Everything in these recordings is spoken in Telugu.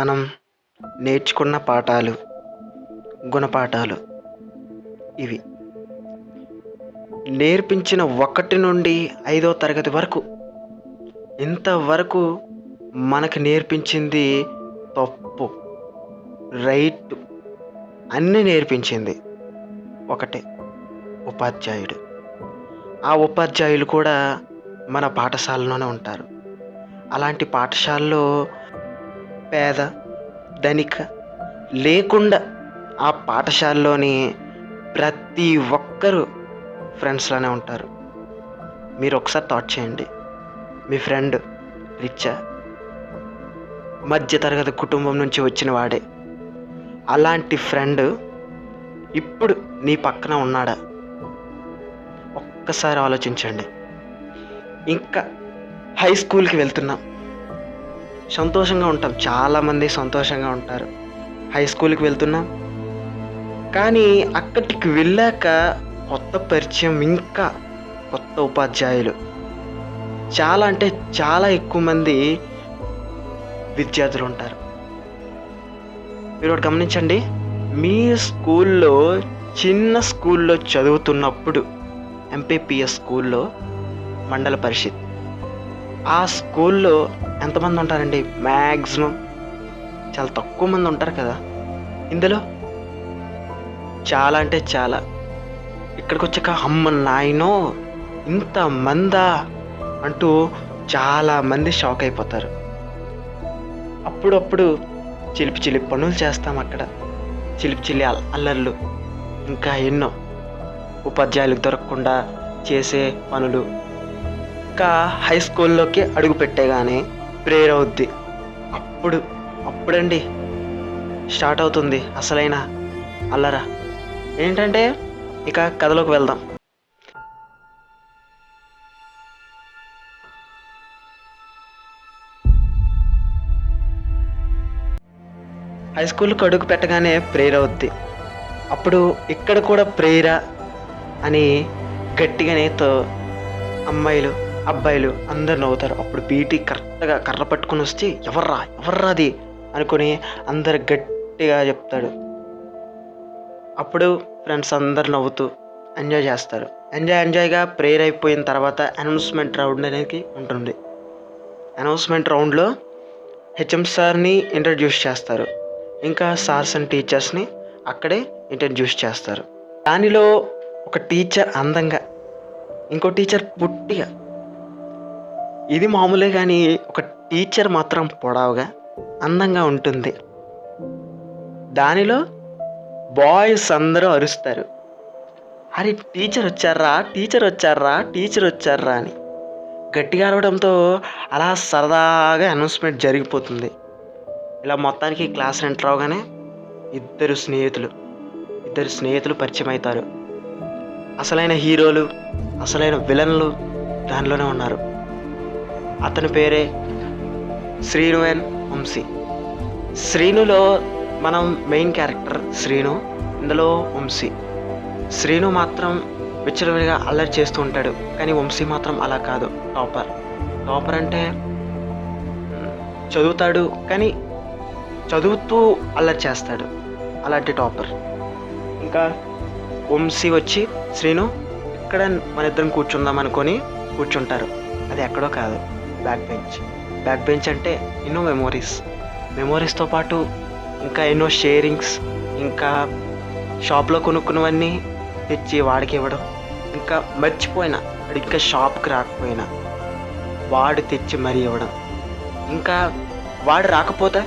మనం నేర్చుకున్న పాఠాలు గుణపాఠాలు ఇవి. నేర్పించిన ఒకటి నుండి ఐదో తరగతి వరకు ఇంతవరకు మనకు నేర్పించింది తప్పు రైట్ అన్నీ నేర్పించింది ఒకటే ఉపాధ్యాయుడు. ఆ ఉపాధ్యాయులు కూడా మన పాఠశాలలోనే ఉంటారు. అలాంటి పాఠశాలలో పేద ధనిక. లేకుండా ఆ పాఠశాలలోని ప్రతి ఒక్కరూ ఫ్రెండ్స్లోనే ఉంటారు. మీరు ఒకసారి థాట్ చేయండి. మీ ఫ్రెండ్ రిచ్చా మధ్యతరగతి కుటుంబం నుంచి వచ్చిన వాడే. అలాంటి ఫ్రెండ్ ఇప్పుడు నీ పక్కన ఉన్నాడా? ఒక్కసారి ఆలోచించండి. ఇంకా హై స్కూల్కి వెళ్తున్నాం. సంతోషంగా ఉంటాం. చాలామంది సంతోషంగా ఉంటారు. హై స్కూల్కి వెళ్తున్నాం. కానీ అక్కడికి వెళ్ళాక కొత్త పరిచయం ఇంకా కొత్త ఉపాధ్యాయులు. చాలా అంటే చాలా ఎక్కువ మంది విద్యార్థులు ఉంటారు. మీరు ఒకటి గమనించండి. మీ స్కూల్లో చిన్న స్కూల్లో చదువుతున్నప్పుడు ఎంపీపీఎస్ స్కూల్లో మండల పరిషత్ ఆ స్కూల్లో ఎంతమంది ఉంటారండి? మ్యాక్సిమం చాలా తక్కువ మంది ఉంటారు కదా. ఇందులో చాలా అంటే చాలా. ఇక్కడికి వచ్చాక అమ్మ నాయనో ఇంత మందా అంటూ చాలా మంది షాక్ అయిపోతారు. అప్పుడప్పుడు చిలిపి చిలిపి పనులు చేస్తాం అక్కడ. చిలిపి చిలి అల్- అల్లర్లు ఇంకా ఎన్నో ఉపాధ్యాయులకు దొరకకుండా చేసే పనులు. ఇంకా హై స్కూల్లోకి అడుగు పెట్టేగానే ప్రేయర్ అవుద్ది అప్పుడు అప్పుడండి. స్టార్ట్ అవుతుంది అసలైన అల్లరా. ఏంటంటే ఇక కథలోకి వెళ్దాం. హై స్కూల్కి అడుగు పెట్టగానే ప్రేయర్ అవుద్ది అప్పుడు ఇక్కడ కూడా ప్రేయరా అని గట్టిగానే తో అమ్మాయిలు అబ్బాయిలు అందరు నవ్వుతారు. అప్పుడు పీటీ కరెక్ట్గా కర్ర పట్టుకొని వచ్చి ఎవర్రా ఎవర్రా అది? అనుకొని అందరు గట్టిగా చెప్తాడు. అప్పుడు ఫ్రెండ్స్ అందరు నవ్వుతూ ఎంజాయ్ చేస్తారు. ఎంజాయ్ ఎంజాయ్గా ప్రేయర్ అయిపోయిన తర్వాత అనౌన్స్మెంట్ రౌండ్ అనేది ఉంటుంది. అనౌన్స్మెంట్ రౌండ్లో హెచ్ఎం సార్ని ఇంట్రడ్యూస్ చేస్తారు. ఇంకా సార్స్ అండ్ టీచర్స్ని అక్కడే ఇంట్రడ్యూస్ చేస్తారు. దానిలో ఒక టీచర్ అందంగా ఇంకో టీచర్ పుట్టిగా ఇది మామూలే కానీ ఒక టీచర్ మాత్రం పొడవుగా అందంగా ఉంటుంది. దానిలో బాయ్స్ అందరూ అరుస్తారు. అరే టీచర్ వచ్చారా టీచర్ వచ్చారా టీచర్ వచ్చారా అని. గట్టిగా అరవడంతో అలా సరదాగా అనౌన్స్మెంట్ జరిగిపోతుంది. ఇలా మొత్తానికి క్లాస్ ఎంటర్ అవగానే ఇద్దరు స్నేహితులు ఇద్దరు స్నేహితులు పరిచయం అవుతారు. అసలైన హీరోలు అసలైన విలన్లు దానిలోనే ఉన్నారు. అతని పేరే శ్రీను అండ్ వంశీ. శ్రీనులో మనం మెయిన్ క్యారెక్టర్ శ్రీను ఇందులో వంశీ. శ్రీను మాత్రం విచ్చలవిడిగా అల్లరి చేస్తూ ఉంటాడు కానీ వంశీ మాత్రం అలా కాదు. టాపర్ టాపర్ అంటే చదువుతాడు కానీ చదువుతూ అల్లరి చేస్తాడు. అలాంటి టాపర్ ఇంకా వంశీ వచ్చి శ్రీను ఇక్కడ మన ఇద్దరం కూర్చుందాం అనుకొని కూర్చుంటారు. అది ఎక్కడో కాదు. Back bench. బ్యాక్ బెంచ్ అంటే ఎన్నో మెమోరీస్. మెమోరీస్తో పాటు ఇంకా ఎన్నో షేరింగ్స్ ఇంకా షాప్లో కొనుక్కున్నవన్నీ తెచ్చి వాడికి ఇవ్వడం. ఇంకా మర్చిపోయినా వాడు ఇంకా షాప్కి రాకపోయినా వాడు తెచ్చి మరీ ఇవ్వడం. ఇంకా వాడు రాకపోతే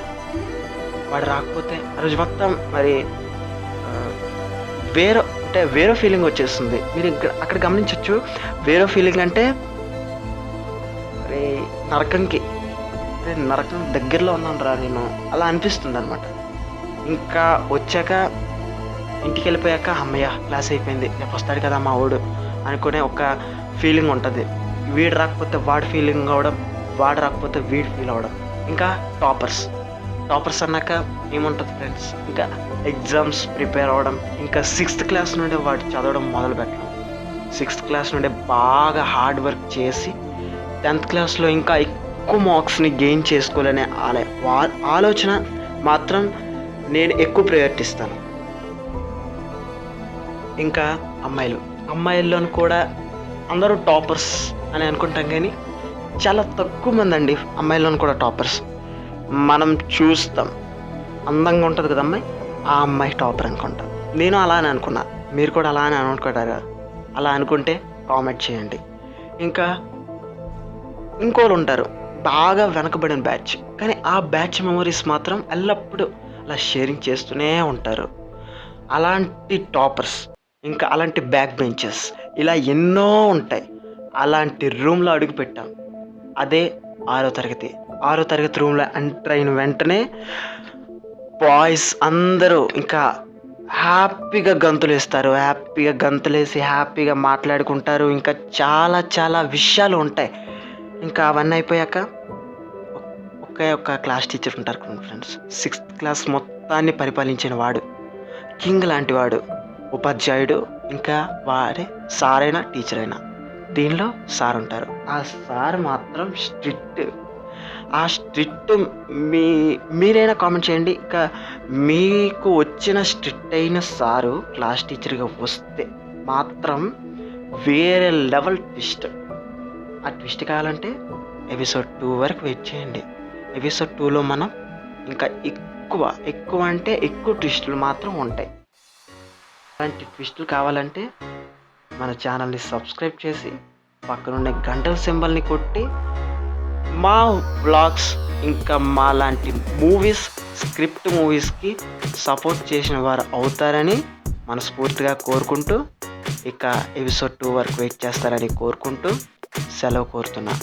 వాడు రాకపోతే ఆ రోజు మొత్తం మరి వేరే అంటే వేరే ఫీలింగ్ వచ్చేస్తుంది. మీరు ఇక్కడ అక్కడ గమనించవచ్చు వేరే ఫీలింగ్ అంటే నరకంకి. నరకం దగ్గరలో ఉన్నాను రా నేను. అలా అనిపిస్తుంది అనమాట ఇంకా వచ్చాక ఇంటికి వెళ్ళిపోయాక అమ్మయ్య క్లాస్ అయిపోయింది. రేపు వస్తాడు కదా మా వాడు అనుకునే ఒక ఫీలింగ్ ఉంటుంది. వీడు రాకపోతే వాడు ఫీలింగ్ అవ్వడం వాడు రాకపోతే వీడు ఫీల్ అవడం. ఇంకా టాపర్స్. టాపర్స్ అన్నాక ఏముంటుంది ఫ్రెండ్స్? ఇంకా ఎగ్జామ్స్ ప్రిపేర్ అవ్వడం ఇంకా సిక్స్త్ క్లాస్ నుండి వాడు చదవడం మొదలు పెట్టడం సిక్స్త్ క్లాస్ నుండి బాగా హార్డ్ వర్క్ చేసి టెన్త్ క్లాస్లో ఇంకా ఎక్కువ మార్క్స్ని గెయిన్ చేసుకోవాలనే ఆలే వా- ఆలోచన మాత్రం నేను ఎక్కువ ప్రయత్నిస్తాను. ఇంకా అమ్మాయిలు. అమ్మాయిల్లోనూ కూడా అందరూ టాపర్స్ అని అనుకుంటాం కానీ చాలా తక్కువ మంది అండి అమ్మాయిల్లోనూ కూడా టాపర్స్. మనం చూస్తాం. అందంగా ఉంటుంది కదా అమ్మాయి ఆ అమ్మాయి టాపర్ అనుకుంటాం. నేను అలా అని అనుకున్నా. మీరు కూడా అలా అని అనుకుంటారా? అలా అనుకుంటే కామెంట్ చేయండి. ఇంకా ఇంకోళ్ళు ఉంటారు బాగా వెనకబడిన బ్యాచ్. కానీ ఆ బ్యాచ్ మెమరీస్ మాత్రం ఎల్లప్పుడూ అలా షేరింగ్ చేస్తూనే ఉంటారు. అలాంటి టాపర్స్ ఇంకా అలాంటి బ్యాక్ బెంచెస్ ఇలా ఎన్నో ఉంటాయి. అలాంటి రూమ్లో అడుగు పెట్టాం. అదే ఆరో తరగతి. ఆరో తరగతి రూమ్లో ఎంటర్ అయిన వెంటనే బాయ్స్ అందరూ ఇంకా హ్యాపీగా గంతులు వేస్తారు. హ్యాపీగా గంతులు వేసి హ్యాపీగా మాట్లాడుకుంటారు. ఇంకా చాలా చాలా విషయాలు ఉంటాయి. ఇంకా అవన్నీ అయిపోయాక ఒకే ఒక్క క్లాస్ టీచర్ ఉంటారు ఫ్రెండ్స్. సిక్స్త్ క్లాస్ మొత్తాన్ని పరిపాలించిన వాడు కింగ్ లాంటి వాడు ఉపాధ్యాయుడు ఇంకా వాడే సార్ అయినా టీచర్ అయినా. దీనిలో సార్ ఉంటారు. ఆ సార్ మాత్రం స్ట్రిక్ట్. ఆ స్ట్రిక్ట్ మీ మీరైనా కామెంట్ చేయండి. ఇంకా మీకు వచ్చిన స్ట్రిక్ట్ అయిన సారు క్లాస్ టీచర్గా వస్తే మాత్రం వేరే లెవెల్ ట్విస్ట్. ఆ ట్విస్ట్ కావాలంటే ఎపిసోడ్ టూ వరకు వెయిట్ చేయండి. ఎపిసోడ్ టూలో మనం ఇంకా ఎక్కువ ఎక్కువ అంటే ఎక్కువ ట్విస్టులు మాత్రం ఉంటాయి. అలాంటి ట్విస్టులు కావాలంటే మన ఛానల్ని సబ్స్క్రైబ్ చేసి పక్కనున్న గంటల సింబల్ని కొట్టి మా బ్లాగ్స్ ఇంకా మా లాంటి మూవీస్ స్క్రిప్ట్ మూవీస్కి సపోర్ట్ చేసిన వారు అవుతారని మనస్ఫూర్తిగా కోరుకుంటూ ఇక ఎపిసోడ్ టూ వరకు వెయిట్ చేస్తారని కోరుకుంటూ సెలవు కోరుతున్నా.